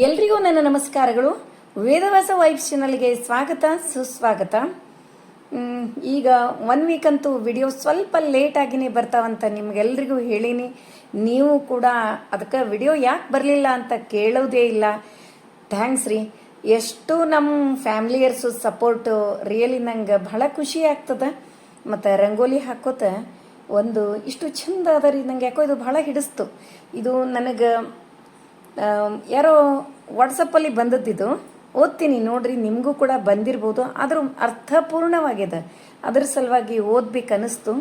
ಎಲ್ರಿಗೂ ನನ್ನ ನಮಸ್ಕಾರಗಳು. ವೇದವಾಸ ವೈಬ್ಸ್ ಚಾನಲ್ಗೆ ಸ್ವಾಗತ, ಸುಸ್ವಾಗತ. ಈಗ ಒನ್ ವೀಕ್ ಅಂತೂ ವಿಡಿಯೋ ಸ್ವಲ್ಪ ಲೇಟ್ ಆಗಿನೇ ಬರ್ತಾವಂತ ನಿಮ್ಗೆಲ್ರಿಗೂ ಹೇಳೀನಿ. ನೀವು ಕೂಡ ಅದಕ್ಕೆ ವಿಡಿಯೋ ಯಾಕೆ ಬರಲಿಲ್ಲ ಅಂತ ಕೇಳೋದೇ ಇಲ್ಲ. ಥ್ಯಾಂಕ್ಸ್ ರೀ. ಎಷ್ಟು ನಮ್ಮ ಫ್ಯಾಮ್ಲಿಯರ್ಸು ಸಪೋರ್ಟು ರಿಯಲಿ ನಂಗೆ ಬಹಳ ಖುಷಿ ಆಗ್ತದೆ. ಮತ್ತು ರಂಗೋಲಿ ಹಾಕೋತ ಒಂದು ಇಷ್ಟು ಚಂದ ಅದ ರೀ. ನಂಗೆ ಯಾಕೋ ಇದು ಬಹಳ ಹಿಡಿಸ್ತು. ಇದು ನನಗೆ ಯಾರೋ ವಾಟ್ಸಪ್ಪಲ್ಲಿ ಬಂದದ್ದಿದು ಓದ್ತೀನಿ ನೋಡ್ರಿ, ನಿಮಗೂ ಕೂಡ ಬಂದಿರ್ಬೋದು. ಆದರೂ ಅರ್ಥಪೂರ್ಣವಾಗಿದೆ. ಅದರ ಸಲುವಾಗಿ ಓದ್ಬೇಕು ಅನಿಸ್ತು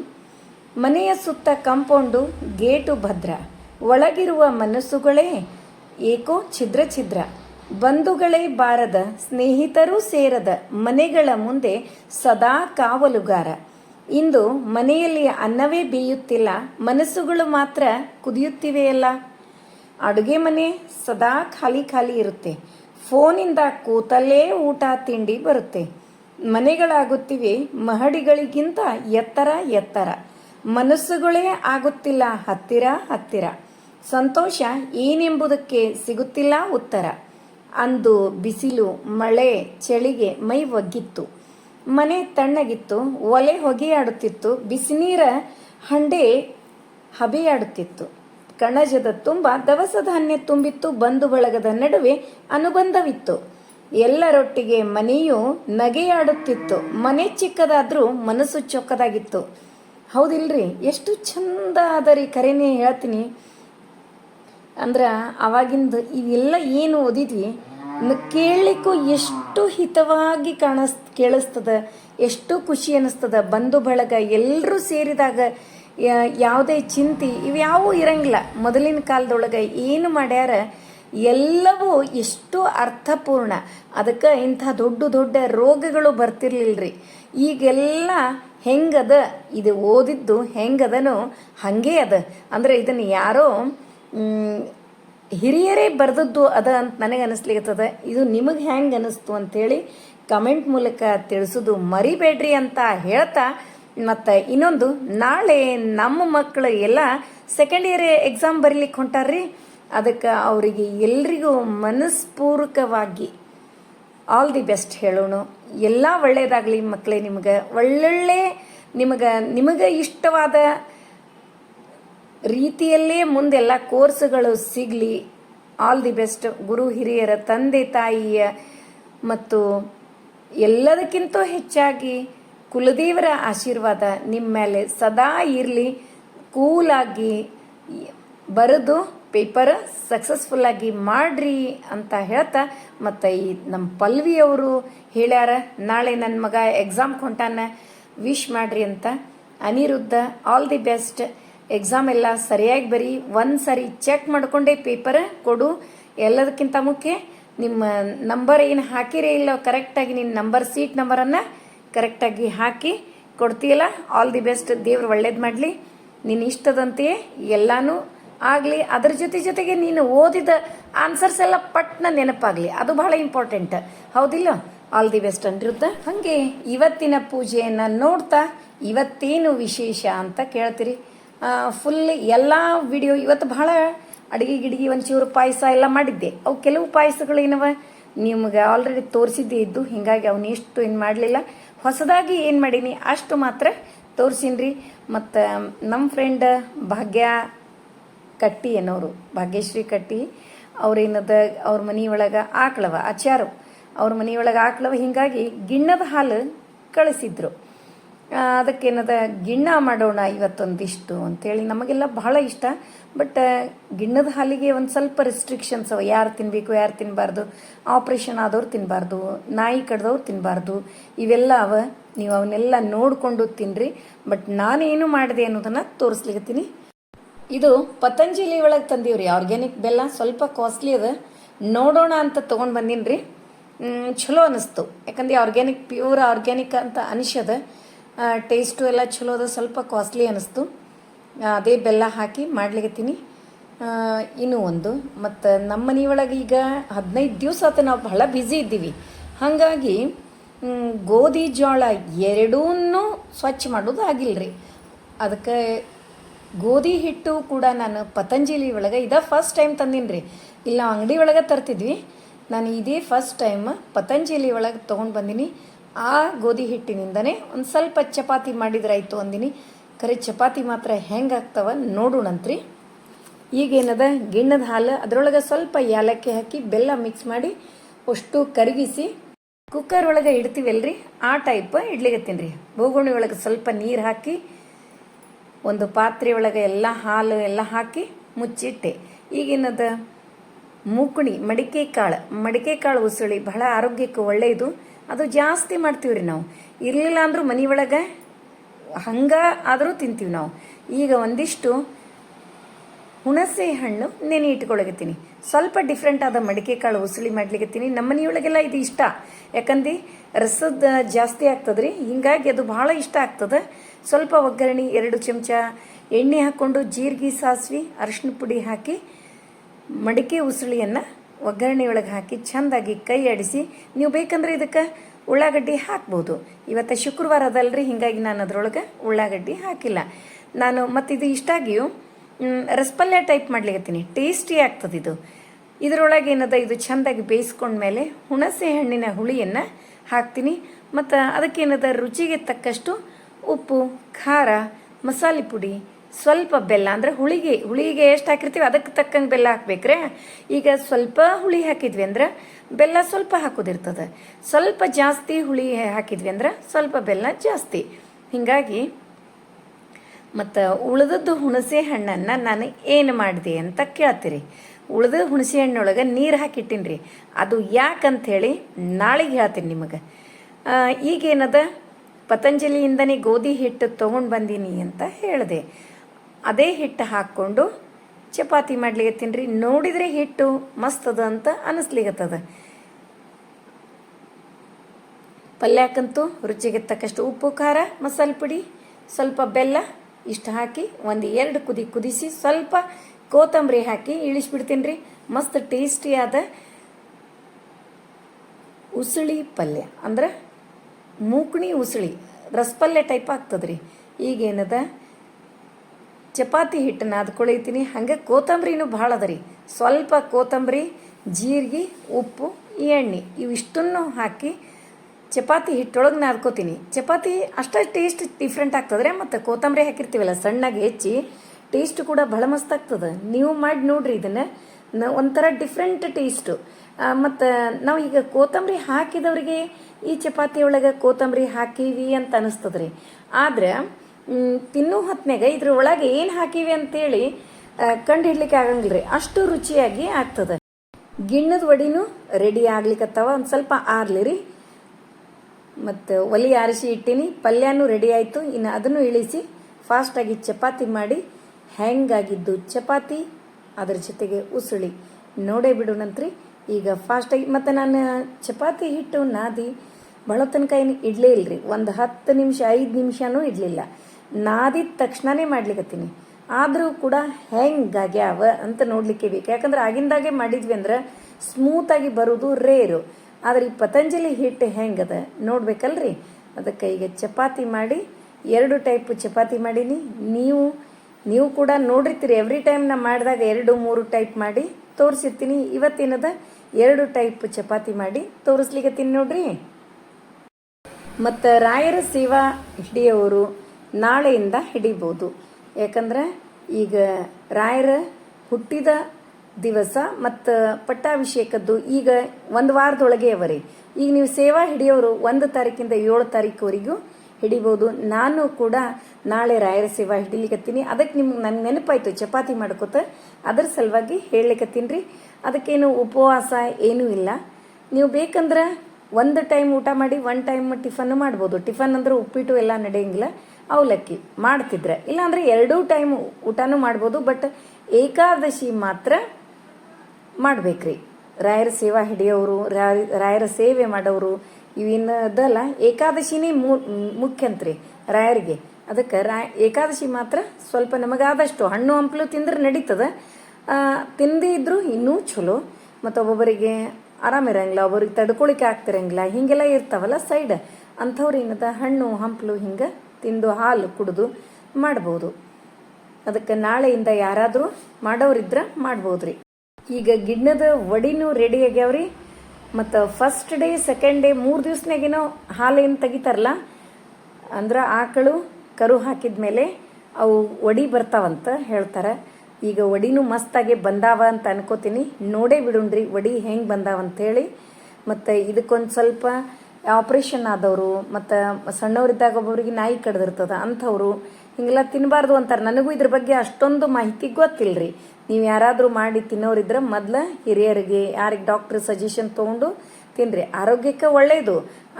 ಮನೆಯ ಸುತ್ತ ಕಂಪೌಂಡು, ಗೇಟು ಭದ್ರ. ಒಳಗಿರುವ ಮನಸ್ಸುಗಳೇ ಏಕೋ ಛಿದ್ರ ಛಿದ್ರ. ಬಂಧುಗಳೇ ಬಾರದ, ಸ್ನೇಹಿತರೂ ಸೇರದ ಮನೆಗಳ ಮುಂದೆ ಸದಾ ಕಾವಲುಗಾರ. ಇಂದು ಮನೆಯಲ್ಲಿ ಅನ್ನವೇ ಬೇಯುತ್ತಿಲ್ಲ, ಮನಸ್ಸುಗಳು ಮಾತ್ರ ಕುದಿಯುತ್ತಿವೆಯಲ್ಲ. ಅಡುಗೆ ಮನೆ ಸದಾ ಖಾಲಿ ಖಾಲಿ ಇರುತ್ತೆ. ಫೋನಿಂದ ಕೂತಲ್ಲೇ ಊಟ, ತಿಂಡಿ ಬರುತ್ತೆ. ಮನೆಗಳಾಗುತ್ತಿವೆ, ಮಹಡಿಗಳಿಗಿಂತ ಎತ್ತರ ಎತ್ತರ. ಮನಸ್ಸುಗಳೇ ಆಗುತ್ತಿಲ್ಲ, ಹತ್ತಿರ ಹತ್ತಿರ. ಸಂತೋಷ ಏನೆಂಬುದಕ್ಕೆ ಸಿಗುತ್ತಿಲ್ಲ ಉತ್ತರ. ಅಂದು ಬಿಸಿಲು, ಮಳೆ, ಚಳಿಗೆ ಮೈ ಒಗ್ಗಿತ್ತು. ಮನೆ ತಣ್ಣಗಿತ್ತು, ಒಲೆ ಹೊಗೆಯಾಡುತ್ತಿತ್ತು, ಬಿಸಿನೀರ ಹಂಡೆ ಹಬೆಯಾಡುತ್ತಿತ್ತು. ಕಣಜದ ತುಂಬ ದವಸ ಧಾನ್ಯ ತುಂಬಿತ್ತು ಬಂಧು ಬಳಗದ ನಡುವೆ ಅನುಬಂಧವಿತ್ತು. ಎಲ್ಲರೊಟ್ಟಿಗೆ ಮನೆಯು ನಗೆಯಾಡುತ್ತಿತ್ತು. ಮನೆ ಚಿಕ್ಕದಾದ್ರೂ ಮನಸ್ಸು ಚೊಕ್ಕದಾಗಿತ್ತು. ಹೌದಿಲ್ರಿ? ಎಷ್ಟು ಚಂದ ಅದ ರೀ ಕರೆನೇ ಹೇಳ್ತೀನಿ. ಅಂದ್ರೆ ಅವಾಗಿಂದ ಇವೆಲ್ಲ ಏನು ಓದಿದ್ವಿ? ಕೇಳಲಿಕ್ಕೂ ಎಷ್ಟು ಹಿತವಾಗಿ ಕಾಣಿಸ್ ಕೇಳಿಸ್ತದ, ಎಷ್ಟು ಖುಷಿ ಅನ್ನಿಸ್ತದ. ಬಂಧು ಬಳಗ ಎಲ್ಲರೂ ಸೇರಿದಾಗ ಯಾವುದೇ ಚಿಂತೆ ಇವ್ಯಾವೂ ಇರಂಗಿಲ್ಲ. ಮೊದಲಿನ ಕಾಲದೊಳಗೆ ಏನು ಮಾಡ್ಯಾರ, ಎಲ್ಲವೂ ಎಷ್ಟು ಅರ್ಥಪೂರ್ಣ. ಅದಕ್ಕೆ ಇಂಥ ದೊಡ್ಡ ದೊಡ್ಡ ರೋಗಗಳು ಬರ್ತಿರ್ಲಿಲ್ರಿ. ಈಗೆಲ್ಲ ಹೆಂಗದ, ಇದು ಓದಿದ್ದು ಹೆಂಗದನೋ ಹಂಗೆ ಅದ. ಅಂದ್ರೆ ಇದನ್ನು ಯಾರೋ ಹಿರಿಯರೇ ಬರೆದದ್ದು ಅದ ಅಂತ ನನಗೆ ಅನಿಸ್ಲಿಕ್ಕದ ಇದು ನಿಮಗೆ ಹೆಂಗೆ ಅನಿಸ್ತು ಅಂತೇಳಿ ಕಮೆಂಟ್ ಮೂಲಕ ತಿಳಿಸೋದು ಮರಿಬೇಡ್ರಿ ಅಂತ ಹೇಳ್ತಾ ಮತ್ತು ಇನ್ನೊಂದು, ನಾಳೆ ನಮ್ಮ ಮಕ್ಕಳು ಎಲ್ಲ ಸೆಕೆಂಡ್ ಇಯರ್ ಎಕ್ಸಾಮ್ ಬರೀಲಿಕ್ಕೆ ಹೊಂಟಾರ್ರಿ. ಅದಕ್ಕೆ ಅವರಿಗೆ ಎಲ್ರಿಗೂ ಮನಸ್ಪೂರ್ವಕವಾಗಿ ಆಲ್ ದಿ ಬೆಸ್ಟ್ ಹೇಳೋಣ. ಎಲ್ಲ ಒಳ್ಳೆಯದಾಗಲಿ ಮಕ್ಕಳೇ ನಿಮಗೆ. ಒಳ್ಳೊಳ್ಳೆ ನಿಮಗೆ ನಿಮಗೆ ಇಷ್ಟವಾದ ರೀತಿಯಲ್ಲೇ ಮುಂದೆಲ್ಲ ಕೋರ್ಸ್ಗಳು ಸಿಗಲಿ. ಆಲ್ ದಿ ಬೆಸ್ಟ್ ಗುರು, ಹಿರಿಯರ, ತಂದೆ, ತಾಯಿಯ ಮತ್ತು ಎಲ್ಲದಕ್ಕಿಂತ ಹೆಚ್ಚಾಗಿ ಕುಲದೇವರ ಆಶೀರ್ವಾದ ನಿಮ್ಮ ಮೇಲೆ ಸದಾ ಇರಲಿ. ಕೂಲಾಗಿ ಬರೆದು, ಪೇಪರ್ ಸಕ್ಸಸ್ಫುಲ್ಲಾಗಿ ಮಾಡ್ರಿ ಅಂತ ಹೇಳ್ತಾ, ಮತ್ತು ಈ ನಮ್ಮ ಪಲ್ವಿ ಅವರು ಹೇಳ್ಯಾರ, ನಾಳೆ ನನ್ನ ಮಗ ಎಕ್ಸಾಮ್ ಹೊಂಟಾನ ವಿಶ್ ಮಾಡ್ರಿ ಅಂತ. Anirudh all the best exam ಎಲ್ಲ ಸರಿಯಾಗಿ ಬರಿ ಒಂದು ಸರಿ ಚೆಕ್ ಮಾಡ್ಕೊಂಡೇ ಪೇಪರ್ ಕೊಡು. ಎಲ್ಲದಕ್ಕಿಂತ ಮುಖ್ಯ, ನಿಮ್ಮ ನಂಬರ್ ಏನು ಹಾಕಿರೇ ಇಲ್ಲ ಕರೆಕ್ಟಾಗಿ ನಿನ್ನ ನಂಬರ್ ಸೀಟ್ ನಂಬರನ್ನು ಕರೆಕ್ಟಾಗಿ ಹಾಕಿ ಕೊಡ್ತೀಯಲ್ಲ? ಆಲ್ ದಿ ಬೆಸ್ಟ್ ದೇವ್ರು ಒಳ್ಳೇದು ಮಾಡಲಿ. ನಿನ್ನ ಇಷ್ಟದಂತೆಯೇ ಎಲ್ಲಾನು ಆಗಲಿ. ಅದ್ರ ಜೊತೆ ಜೊತೆಗೆ ನೀನು ಓದಿದ ಆನ್ಸರ್ಸ್ ಎಲ್ಲ ಪಟ್ನ ನೆನಪಾಗಲಿ. ಅದು ಬಹಳ ಇಂಪಾರ್ಟೆಂಟ್ ಹೌದಿಲ್ಲ? All the best Anirudh. ಹಾಗೆ ಇವತ್ತಿನ ಪೂಜೆಯನ್ನು ನೋಡ್ತಾ ಇವತ್ತೇನು ವಿಶೇಷ ಅಂತ ಕೇಳ್ತೀರಿ. ಫುಲ್ ಎಲ್ಲ ವಿಡಿಯೋ ಇವತ್ತು ಬಹಳ ಅಡಿಗೆ ಗಿಡಿಗೆ ಒಂಚೂರು ಪಾಯಸ ಎಲ್ಲ ಮಾಡಿದ್ದೆ. ಅವು ಕೆಲವು ಪಾಯಸಗಳು ಏನವ? ನಿಮ್ಗೆ ಆಲ್ರೆಡಿ ತೋರಿಸಿದ್ದೇ ಇದ್ದು, ಹಿಂಗಾಗಿ ಅವನಿಷ್ಟು ಏನು ಮಾಡಲಿಲ್ಲ. ಹೊಸದಾಗಿ ಏನು ಮಾಡೀನಿ? ಅಷ್ಟು ಮಾತ್ರ ತೋರಿಸಿನ್ರಿ. ಮತ್ತು ನಮ್ಮ ಫ್ರೆಂಡ್ ಭಾಗ್ಯ ಕಟ್ಟಿ ಅನ್ನೋರು ಭಾಗ್ಯಶ್ರೀ ಕಟ್ಟಿ ಅವ್ರೇನದ ಅವ್ರ ಮನೆಯೊಳಗೆ ಆಕಳವ, ಆಚಾರು. ಅವ್ರ ಮನೆಯೊಳಗೆ ಆಕಳವ, ಹಿಂಗಾಗಿ ಗಿಣ್ಣದ ಹಾಲು ಕಳಿಸಿದ್ರು. ಅದಕ್ಕೇನದ ಗಿಣ್ಣ ಮಾಡೋಣ ಇವತ್ತೊಂದಿಷ್ಟು ಅಂತೇಳಿ ನಮಗೆಲ್ಲ ಬಹಳ ಇಷ್ಟ. ಬಟ್ ಗಿಣ್ಣದ ಹಾಲಿಗೆ ಒಂದು ಸ್ವಲ್ಪ ರೆಸ್ಟ್ರಿಕ್ಷನ್ಸ್ ಅವ. ಯಾರು ತಿನ್ನಬೇಕು ಯಾರು ತಿನ್ನಬಾರ್ದು ಆಪ್ರೇಷನ್ ಆದವ್ರು ತಿನ್ನಬಾರ್ದು ನಾಯಿ ಕಡ್ದವ್ರು ತಿನ್ನಬಾರ್ದು ಇವೆಲ್ಲ ಅವ. ನೀವು ಅವನ್ನೆಲ್ಲ ನೋಡಿಕೊಂಡು ತಿನ್ನಿರಿ ಬಟ್, ನಾನೇನು ಮಾಡಿದೆ ಅನ್ನೋದನ್ನು ತೋರಿಸ್ಲಿಕತ್ತೀನಿ ಇದು ಪತಂಜಲಿ ಒಳಗೆ ತಂದೀವ್ರಿ. ಆರ್ಗ್ಯಾನಿಕ್ ಬೆಲ್ಲ, ಸ್ವಲ್ಪ ಕಾಸ್ಟ್ಲಿ ಅದ. ನೋಡೋಣ ಅಂತ ತೊಗೊಂಡು ಬಂದೀನಿ ಚಲೋ ಅನಿಸ್ತು. ಯಾಕಂದ್ರೆ ಆರ್ಗ್ಯಾನಿಕ್ ಪ್ಯೂರ್ ಆರ್ಗ್ಯಾನಿಕ್ ಅಂತ ಅನಿಸ್ಯದ. ಟೇಸ್ಟು ಎಲ್ಲ ಚಲೋ ಅದ ಸ್ವಲ್ಪ ಕಾಸ್ಟ್ಲಿ ಅನ್ನಿಸ್ತು ಅದೇ ಬೆಲ್ಲ ಹಾಕಿ ಮಾಡ್ಲಿಕತ್ತೀನಿ. ಆ, ಇನ್ನೂ ಒಂದು. ಮತ್ತು ನಮ್ಮ ಮನೆಯೊಳಗೆ ಈಗ ಹದಿನೈದು ದಿವಸ ಆತ ನಾವು ಬಹಳ ಬ್ಯುಸಿ ಇದ್ದೀವಿ. ಹಾಗಾಗಿ ಗೋಧಿ ಜೋಳ ಎರಡೂ ಸ್ವಚ್ಛ ಮಾಡೋದು ರೀ ಅದಕ್ಕೆ ಗೋಧಿ ಹಿಟ್ಟು ಕೂಡ ನಾನು ಪತಂಜಲಿ ಒಳಗೆ ಇದ ಫಸ್ಟ್ ಟೈಮ್ ತಂದೀನಿ ರೀ ಇಲ್ಲ ಅಂಗಡಿ ಒಳಗೆ ತರ್ತಿದ್ವಿ. ನಾನು ಇದೇ ಫಸ್ಟ್ ಟೈಮ್ ಪತಂಜಲಿ ಒಳಗೆ ತೊಗೊಂಡು ಬಂದೀನಿ. ಆ ಗೋಧಿ ಹಿಟ್ಟಿನಿಂದನೇ ಒಂದು ಸ್ವಲ್ಪ ಚಪಾತಿ ಮಾಡಿದ್ರಾಯ್ತು ಅಂದಿನಿ. ಕರೆ ಚಪಾತಿ ಮಾತ್ರ ಹೆಂಗೆ ಆಗ್ತಾವ ನೋಡೋಣಂತ್ರಿ ಈಗೇನದ ಗಿಣ್ಣದ ಹಾಲು, ಅದರೊಳಗೆ ಸ್ವಲ್ಪ ಏಲಕ್ಕಿ ಹಾಕಿ ಬೆಲ್ಲ ಮಿಕ್ಸ್ ಮಾಡಿ ಅಷ್ಟು ಕರಗಿಸಿ ಕುಕ್ಕರ್ ಒಳಗೆ ಇಡ್ತೀವಲ್ರಿ? ಆ ಟೈಪ್ ಇಡ್ಲಿಗತ್ತೀನಿ ರೀ ಬೋಗುಣಿ ಒಳಗೆ ಸ್ವಲ್ಪ ನೀರು ಹಾಕಿ ಒಂದು ಪಾತ್ರೆ ಒಳಗೆ ಎಲ್ಲ ಹಾಲು ಎಲ್ಲ ಹಾಕಿ ಮುಚ್ಚಿಟ್ಟೆ. ಈಗಿನದ ಮೂಕುಣಿ ಮಡಿಕೆ ಕಾಳು ಮಡಿಕೆ ಕಾಳು ಉಸುಳಿ ಬಹಳ ಆರೋಗ್ಯಕ್ಕೆ ಒಳ್ಳೆಯದು. ಅದು ಜಾಸ್ತಿ ಮಾಡ್ತೀವಿ ರೀ ನಾವು. ಇರಲಿಲ್ಲ ಅಂದರೂ ಮನೆಯೊಳಗೆ ಹಂಗೆ ಆದರೂ ತಿಂತೀವಿ ನಾವು. ಈಗ ಒಂದಿಷ್ಟು ಹುಣಸೆ ಹಣ್ಣು ನೆನೆ ಇಟ್ಕೊಳಗತ್ತೀನಿ. ಸ್ವಲ್ಪ ಡಿಫ್ರೆಂಟ್ ಆದ ಮಡಿಕೆ ಕಾಳು ಉಸುಳಿ ಮಾಡ್ಲಿಕತ್ತೀನಿ ನಮ್ಮ ಮನೆಯೊಳಗೆಲ್ಲ ಇದು ಇಷ್ಟ. ಯಾಕಂದ್ರೆ ರಸದ ಜಾಸ್ತಿ ಆಗ್ತದ್ರಿ. ಹಿಂಗಾಗಿ ಅದು ಬಹಳ ಇಷ್ಟ ಆಗ್ತದೆ. ಸ್ವಲ್ಪ ಒಗ್ಗರಣೆ, ಎರಡು ಚಮಚ ಎಣ್ಣೆ ಹಾಕ್ಕೊಂಡು ಜೀರಿಗೆ ಸಾಸಿವೆ ಅರಿಶಿನ ಪುಡಿ ಹಾಕಿ ಮಡಿಕೆ ಉಸುಳಿಯನ್ನು ಒಗ್ಗರಣೆ ಒಳಗೆ ಹಾಕಿ ಚೆಂದಾಗಿ ಕೈ ಅಡಿಸಿ, ನೀವು ಬೇಕಂದ್ರೆ ಇದಕ್ಕೆ ಉಳ್ಳಾಗಡ್ಡಿ ಹಾಕ್ಬೋದು. ಇವತ್ತು ಶುಕ್ರವಾರ ಅದಲ್ರಿ, ಹಿಂಗಾಗಿ ನಾನು ಅದರೊಳಗೆ ಉಳ್ಳಾಗಡ್ಡಿ ಹಾಕಿಲ್ಲ. ನಾನು ಮತ್ತು ಇದು ಇಷ್ಟಾಗಿಯೂ ರಸಪಲ್ಯ ಟೈಪ್ ಮಾಡ್ಲಿಕತ್ತೀನಿ. ಟೇಸ್ಟಿ ಆಗ್ತದೆ ಇದು. ಇದರೊಳಗೆ ಏನದ, ಇದು ಚೆಂದಾಗಿ ಬೇಯಿಸ್ಕೊಂಡ್ಮೇಲೆ ಹುಣಸೆ ಹಣ್ಣಿನ ಹುಳಿಯನ್ನು ಹಾಕ್ತೀನಿ. ಮತ್ತು ಅದಕ್ಕೇನದ ರುಚಿಗೆ ತಕ್ಕಷ್ಟು ಉಪ್ಪು, ಖಾರ, ಮಸಾಲೆ ಪುಡಿ ಸ್ವಲ್ಪ ಬೆಲ್ಲ, ಅಂದರೆ ಹುಳಿಗೆ ಹುಳಿಗೆ ಎಷ್ಟು ಹಾಕಿರ್ತೀವಿ ಅದಕ್ಕೆ ತಕ್ಕಂಗೆ ಬೆಲ್ಲ ಹಾಕ್ಬೇಕ್ರೆ? ಈಗ ಸ್ವಲ್ಪ ಹುಳಿ ಹಾಕಿದ್ವಿ ಅಂದ್ರೆ ಬೆಲ್ಲ ಸ್ವಲ್ಪ ಹಾಕೋದಿರ್ತದೆ. ಸ್ವಲ್ಪ ಜಾಸ್ತಿ ಹುಳಿ ಹಾಕಿದ್ವಿ ಅಂದ್ರೆ ಸ್ವಲ್ಪ ಬೆಲ್ಲ ಜಾಸ್ತಿ. ಹೀಗಾಗಿ ಮತ್ತು ಉಳಿದದ್ದು ಹುಣಸೆ ಹಣ್ಣನ್ನು ನಾನು ಏನು ಮಾಡಿದೆ ಅಂತ ಕೇಳ್ತೀರಿ. ಉಳಿದ ಹುಣಸೆ ಹಣ್ಣೊಳಗೆ ನೀರು ಹಾಕಿಟ್ಟಿನಿ ರೀ ಅದು ಯಾಕಂಥೇಳಿ ನಾಳೆಗೆ ಹೇಳ್ತೀನಿ ನಿಮಗೆ. ಈಗೇನದ? ಪತಂಜಲಿಯಿಂದನೇ ಗೋಧಿ ಹಿಟ್ಟು ತೊಗೊಂಡು ಬಂದೀನಿ ಅಂತ ಹೇಳಿದೆ. ಅದೇ ಹಿಟ್ಟು ಹಾಕ್ಕೊಂಡು ಚಪಾತಿ ಮಾಡ್ಲಿಕ್ಕೆ ರೀ ನೋಡಿದರೆ ಹಿಟ್ಟು ಮಸ್ತ್ ಅದ ಅಂತ ಅನ್ನಿಸ್ಲಿಕತ್ತದ ಪಲ್ಯಕ್ಕಂತೂ ರುಚಿಗೆ ತಕ್ಕಷ್ಟು ಉಪ್ಪು, ಖಾರ, ಮಸಾಲೆ ಪುಡಿ, ಸ್ವಲ್ಪ ಬೆಲ್ಲ ಇಷ್ಟು ಹಾಕಿ ಒಂದು ಎರಡು ಕುದಿ ಕುದಿಸಿ ಸ್ವಲ್ಪ ಕೋತಂಬರಿ ಹಾಕಿ ಇಳಿಸ್ಬಿಡ್ತೀನಿ ರೀ ಮಸ್ತ್ ಟೇಸ್ಟಿಯಾದ ಉಸುಳಿ ಪಲ್ಯ. ಅಂದ್ರೆ ಮೂಕ್ಣಿ ಉಸುಳಿ, ರಸಪಲ್ಯ ಟೈಪ್ ಆಗ್ತದ್ರಿ. ಈಗೇನದ? ಚಪಾತಿ ಹಿಟ್ಟು ನಾದ್ಕೊಳಿತೀನಿ ಹಾಗೆ ಕೋತಂಬರಿನೂ ಭಾಳ ಅದ ರೀ. ಸ್ವಲ್ಪ ಕೋತಂಬರಿ, ಜೀರಿಗೆ, ಉಪ್ಪು, ಎಣ್ಣೆ ಇವಿಷ್ಟನ್ನು ಹಾಕಿ ಚಪಾತಿ ಹಿಟ್ಟೊಳಗೆ ನಾದ್ಕೋತೀನಿ. ಚಪಾತಿ ಅಷ್ಟೇ ಟೇಸ್ಟ್ ಡಿಫ್ರೆಂಟ್ ಆಗ್ತದ್ರೆ ಮತ್ತು ಕೋತಂಬರಿ ಹಾಕಿರ್ತೀವಲ್ಲ ಸಣ್ಣಗೆ ಹೆಚ್ಚಿ ಟೇಸ್ಟ್ ಕೂಡ ಬಹಳ ಮಸ್ತ್ ಆಗ್ತದೆ. ನೀವು ಮಾಡಿ ನೋಡ್ರಿ ಇದನ್ನು. ನ- ಒಂಥರ ಡಿಫ್ರೆಂಟ್ ಟೇಸ್ಟು. ಮತ್ತು ನಾವು ಈಗ ಕೋತಂಬರಿ ಹಾಕಿದವರಿಗೆ ಈ ಚಪಾತಿ ಒಳಗೆ ಕೋತಂಬರಿ ಹಾಕೀವಿ ಅಂತ ಅನಿಸ್ತದೆ ರೀ. ಆದ್ರೆ ತಿನ್ನೋ ಹೊತ್ನಾಗ ಇದ್ರ ಒಳಗೆ ಏನು ಹಾಕಿವಿ ಅಂತೇಳಿ ಕಂಡು ಹಿಡ್ಲಿಕ್ಕೆ ಆಗಂಗಿಲ್ಲ ರೀ ಅಷ್ಟು ರುಚಿಯಾಗಿ ಆಗ್ತದೆ. ಗಿಣ್ಣದ ವಡಿನೂ ರೆಡಿ ಆಗ್ಲಿಕ್ಕತ್ತವ ಒಂದು ಸ್ವಲ್ಪ ಆರ್ಲಿ ರೀ. ಮತ್ತು ಒಲಿ ಆರಿಸಿ ಇಟ್ಟಿನಿ, ಪಲ್ಯನೂ ರೆಡಿ ಆಯಿತು. ಇನ್ನು ಅದನ್ನು ಇಳಿಸಿ ಫಾಸ್ಟಾಗಿ ಚಪಾತಿ ಮಾಡಿ, ಹೆಂಗಾಗಿದ್ದು ಚಪಾತಿ, ಅದ್ರ ಜೊತೆಗೆ ಉಸುಳಿ. ನೋಡೇ ಬಿಡೋಣಂತ್ರಿ ಈಗ ಫಾಸ್ಟಾಗಿ ಮತ್ತು ನಾನು ಚಪಾತಿ ಹಿಟ್ಟು ನಾದಿ ತನಕ ಏನು ಇಡ್ಲೇ ಇಲ್ರಿ. ಒಂದು ಹತ್ತು ನಿಮಿಷ, ಐದು ನಿಮಿಷನೂ ಇಡಲಿಲ್ಲ. ನಾದಿದ ತಕ್ಷಣನೇ ಮಾಡ್ಲಿಕ್ಕತ್ತೀನಿ ಆದರೂ ಕೂಡ ಹೆಂಗಾಗ್ಯಾವ ಅಂತ ನೋಡಲಿಕ್ಕೆ ಬೇಕು. ಯಾಕಂದ್ರೆ ಆಗಿಂದಾಗೆ ಮಾಡಿದ್ವಿ ಅಂದ್ರೆ ಸ್ಮೂತಾಗಿ ಬರೋದು ರೇರು ಆದ್ರೆ ಈ ಪತಂಜಲಿ ಹಿಟ್ಟು ಹೆಂಗದ ನೋಡ್ಬೇಕಲ್ರಿ? ಅದಕ್ಕೆ ಈಗ ಚಪಾತಿ ಮಾಡಿ, ಎರಡು ಟೈಪ್ ಚಪಾತಿ ಮಾಡೀನಿ. ನೀವು ನೀವು ಕೂಡ ನೋಡಿರ್ತೀರಿ. ಎವ್ರಿ ಟೈಮ್ ನಾ ಮಾಡಿದಾಗ ಎರಡು, ಮೂರು ಟೈಪ್ ಮಾಡಿ ತೋರಿಸಿರ್ತೀನಿ. ಇವತ್ತೇನದ? ಎರಡು ಟೈಪ್ ಚಪಾತಿ ಮಾಡಿ ತೋರಿಸ್ಲಿಕ್ಕೆ ನೋಡ್ರಿ. ಮತ್ತು ರಾಯರ ಸೇವಾ ಹಿಡಿಯೋರು ನಾಳೆಯಿಂದ ಹಿಡಿಬೋದು. ಯಾಕಂದ್ರೆ ಈಗ ರಾಯರ ಹುಟ್ಟಿದ ದಿವಸ ಮತ್ತು ಪಟ್ಟಾಭಿಷೇಕದ್ದು ಈಗ ಒಂದು ವಾರದೊಳಗೆ ಅವರಿ. ಈಗ ನೀವು ಸೇವಾ ಹಿಡಿಯೋರು ಒಂದು ತಾರೀಕಿಂದ ಏಳು ತಾರೀಕುವರೆಗೂ ಹಿಡಿಬೋದು. ನಾನು ಕೂಡ ನಾಳೆ ರಾಯರ ಸೇವಾ ಹಿಡಿಲಿಕತ್ತೀನಿ. ಅದಕ್ಕೆ ನಿಮ್ಗೆ ನನ್ನ ನೆನಪಾಯ್ತು, ಚಪಾತಿ ಮಾಡ್ಕೋತ ಅದ್ರ ಸಲುವಾಗಿ ಹೇಳಲಿಕ್ಕತ್ತೀನಿ ರೀ ಅದಕ್ಕೇನು ಉಪವಾಸ ಏನೂ ಇಲ್ಲ. ನೀವು ಬೇಕಂದ್ರೆ ಒಂದು ಟೈಮ್ ಊಟ ಮಾಡಿ ಒನ್ ಟೈಮ್ ಟಿಫನ್ ಮಾಡ್ಬೋದು. ಟಿಫನ್ ಅಂದ್ರೆ ಉಪ್ಪಿಟ್ಟು ಎಲ್ಲ ನಡೆಯಂಗಿಲ್ಲ. ಅವಲಕ್ಕಿ ಮಾಡ್ತಿದ್ರೆ. ಇಲ್ಲಾಂದ್ರೆ ಎರಡೂ ಟೈಮ್ ಊಟನೂ ಮಾಡ್ಬೋದು ಬಟ್ ಏಕಾದಶಿ ಮಾತ್ರ ಮಾಡ್ಬೇಕ್ರಿ. ರಾಯರ ಸೇವಾ ಹಿಡಿಯೋರು ರಾಯ- ರಾಯರ ಸೇವೆ ಮಾಡೋರು, ಇವಿನದಲ್ಲ, ಏಕಾದಶಿನೇ ಮುಖ್ಯಂತ್ರಿ ರಾಯರಿಗೆ. ಅದಕ್ಕೆ ರಾ ಏಕಾದಶಿ ಮಾತ್ರ ಸ್ವಲ್ಪ ನಮಗಾದಷ್ಟು ಹಣ್ಣು ಹಂಪಲು ತಿಂದ್ರೆ ನಡೀತದ. ತಿಂದೇ ಇದ್ರೂ ಇನ್ನೂ ಚಲೋ. ಮತ್ತು ಒಬ್ಬೊಬ್ಬರಿಗೆ ಆರಾಮಿರಂಗಿಲ್ಲ ಒಬ್ಬರಿಗೆ ತಡ್ಕೊಳಿಕ್ಕೆ ಆಗ್ತಿರಂಗಿಲ್ಲ, ಹೀಗೆಲ್ಲ ಇರ್ತಾವಲ್ಲ ಸೈಡ್ ಅಂಥವ್ರು ಏನದ ಹಣ್ಣು, ಹಂಪಲು ಹಿಂಗೆ ತಿಂದು ಹಾಲು ಕುಡಿದು ಮಾಡ್ಬೋದು. ಅದಕ್ಕೆ ನಾಳೆಯಿಂದ ಯಾರಾದರೂ ಮಾಡೋರಿದ್ರೆ ಮಾಡ್ಬೋದ್ರಿ. ಈಗ ಗಿಣ್ಣದ ವಡಿನೂ ರೆಡಿ ಆಗ್ಯಾವ್ರಿ. ಮತ್ತು ಫಸ್ಟ್ ಡೇ ಸೆಕೆಂಡ್ ಡೇ ಮೂರು ದಿವ್ಸನಾಗೇನೋ ಹಾಲೇನು ತೆಗಿತಾರಲ್ಲ, ಅಂದ್ರೆ ಆಕಳು ಕರು ಹಾಕಿದ ಮೇಲೆ ಅವು ಒಡಿ ಬರ್ತಾವಂತ ಹೇಳ್ತಾರೆ. ಈಗ ಒಡಿನೂ ಮಸ್ತಾಗಿ ಬಂದಾವ ಅಂತ ಅನ್ಕೋತೀನಿ. ನೋಡೇ ಬಿಡುಣ್ರಿ ಒಡಿ ಹೆಂಗೆ ಬಂದಾವ ಅಂತೇಳಿ ಮತ್ತು ಇದಕ್ಕೊಂದು ಸ್ವಲ್ಪ ಆಪ್ರೇಷನ್ ಆದವರು, ಮತ್ತು ಸಣ್ಣವರಿದ್ದಾಗ ಒಬ್ಬೊಬ್ಬರಿಗೆ ನಾಯಿ ಕಡ್ದಿರ್ತದೆ, ಅಂಥವ್ರು ಹಿಂಗೆಲ್ಲ ತಿನ್ನಬಾರ್ದು ಅಂತಾರೆ. ನನಗೂ ಇದ್ರ ಬಗ್ಗೆ ಅಷ್ಟೊಂದು ಮಾಹಿತಿ ಗೊತ್ತಿಲ್ಲರಿ ನೀವು ಯಾರಾದರೂ ಮಾಡಿ ತಿನ್ನೋರಿದ್ರೆ ಮೊದಲ ಹಿರಿಯರಿಗೆ, ಯಾರಿಗೆ ಡಾಕ್ಟ್ರ್ ಸಜೆಷನ್ ತೊಗೊಂಡು ತಿನ್ನಿರಿ ಆರೋಗ್ಯಕ್ಕೆ ಒಳ್ಳೆಯದು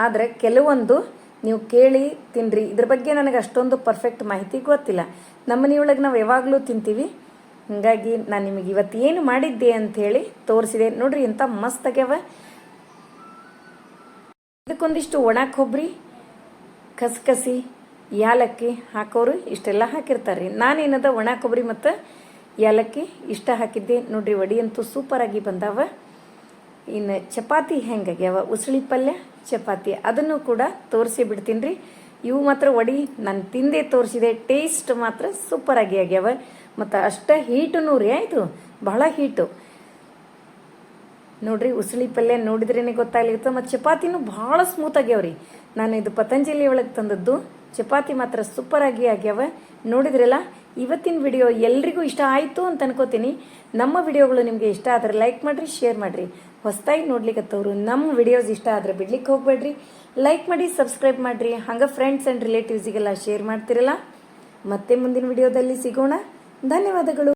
ಆದರೆ ಕೆಲವೊಂದು ನೀವು ಕೇಳಿ ತಿನ್ನಿರಿ ಇದ್ರ ಬಗ್ಗೆ ನನಗೆ ಅಷ್ಟೊಂದು ಪರ್ಫೆಕ್ಟ್ ಮಾಹಿತಿ ಗೊತ್ತಿಲ್ಲ. ನಮ್ಮ ಮನೆಯೊಳಗೆ ನಾವು ಯಾವಾಗಲೂ ತಿಂತೀವಿ. ಹಾಗಾಗಿ ನಾನು ನಿಮಗೆ ಇವತ್ತು ಏನು ಮಾಡಿದ್ದೆ ಅಂಥೇಳಿ ತೋರಿಸಿದೆ. ನೋಡ್ರಿ ಎಂಥ ಮಸ್ತ್ ಆಗ್ಯಾವ. ಇದಕ್ಕೊಂದಿಷ್ಟು ಒಣ ಕೊಬ್ಬರಿ ಕಸಕಸಿ, ಯಾಲಕ್ಕಿ ಹಾಕೋರು ಇಷ್ಟೆಲ್ಲ ಹಾಕಿರ್ತಾರೆ ರೀ ನಾನೇನದ ಒಣ ಕೊಬ್ಬರಿ ಮತ್ತು ಯಾಲಕ್ಕಿ ಇಷ್ಟ ಹಾಕಿದ್ದೆ. ನೋಡ್ರಿ, ವಡಿ ಅಂತೂ ಸೂಪರಾಗಿ ಬಂದಾವ. ಇನ್ನು ಚಪಾತಿ ಹೆಂಗಾಗ್ಯಾವ ಉಸಳಿ ಪಲ್ಯ, ಚಪಾತಿ. ಅದನ್ನು ಕೂಡ ತೋರಿಸಿ ಬಿಡ್ತೀನಿ ರೀ ಇವು ಮಾತ್ರ ವಡಿ ನಾನು ತಿಂದೇ ತೋರಿಸಿದೆ. ಟೇಸ್ಟ್ ಮಾತ್ರ ಸೂಪರಾಗಿ ಆಗ್ಯಾವ. ಮತ್ತು ಅಷ್ಟ ಹೀಟು ರೀ ಆಯಿತು. ಬಹಳ ಹೀಟು ನೋಡ್ರಿ, ಉಸಳಿ ಪಲ್ಯ ನೋಡಿದ್ರೇನೆ ಗೊತ್ತಾಗ್ಲಿಕ್ಕೆ ಮತ್ತು ಚಪಾತಿನೂ ಭಾಳ ಸ್ಮೂತ್ ಆಗ್ಯಾವ್ರಿ. ನಾನು ಇದು ಪತಂಜಲಿ ಒಳಗೆ ತಂದದ್ದು. ಚಪಾತಿ ಮಾತ್ರ ಸೂಪರಾಗಿ ಆಗಿ ಆಗ್ಯಾವ. ನೋಡಿದ್ರಲ್ಲ, ಇವತ್ತಿನ ವಿಡಿಯೋ ಎಲ್ರಿಗೂ ಇಷ್ಟ ಆಯಿತು ಅಂತ ಅನ್ಕೋತೀನಿ. ನಮ್ಮ ವಿಡಿಯೋಗಳು ನಿಮಗೆ ಇಷ್ಟ ಆದರೆ ಲೈಕ್ ಮಾಡಿರಿ ಶೇರ್ ಮಾಡಿರಿ. ಹೊಸದಾಗಿ ನೋಡ್ಲಿಕ್ಕತ್ತವ್ರು ನಮ್ಮ ವಿಡಿಯೋಸ್ ಇಷ್ಟ ಆದರೆ ಬಿಡ್ಲಿಕ್ಕೆ ಹೋಗ್ಬೇಡ್ರಿ. ಲೈಕ್ ಮಾಡಿ ಸಬ್ಸ್ಕ್ರೈಬ್ ಮಾಡಿರಿ. ಹಂಗೆ ಫ್ರೆಂಡ್ಸ್ ಆ್ಯಂಡ್ ರಿಲೇಟಿವ್ಸಿಗೆಲ್ಲ ಶೇರ್ ಮಾಡ್ತಿರಲ್ಲ. ಮತ್ತೆ ಮುಂದಿನ ವಿಡಿಯೋದಲ್ಲಿ ಸಿಗೋಣ. ಧನ್ಯವಾದಗಳು.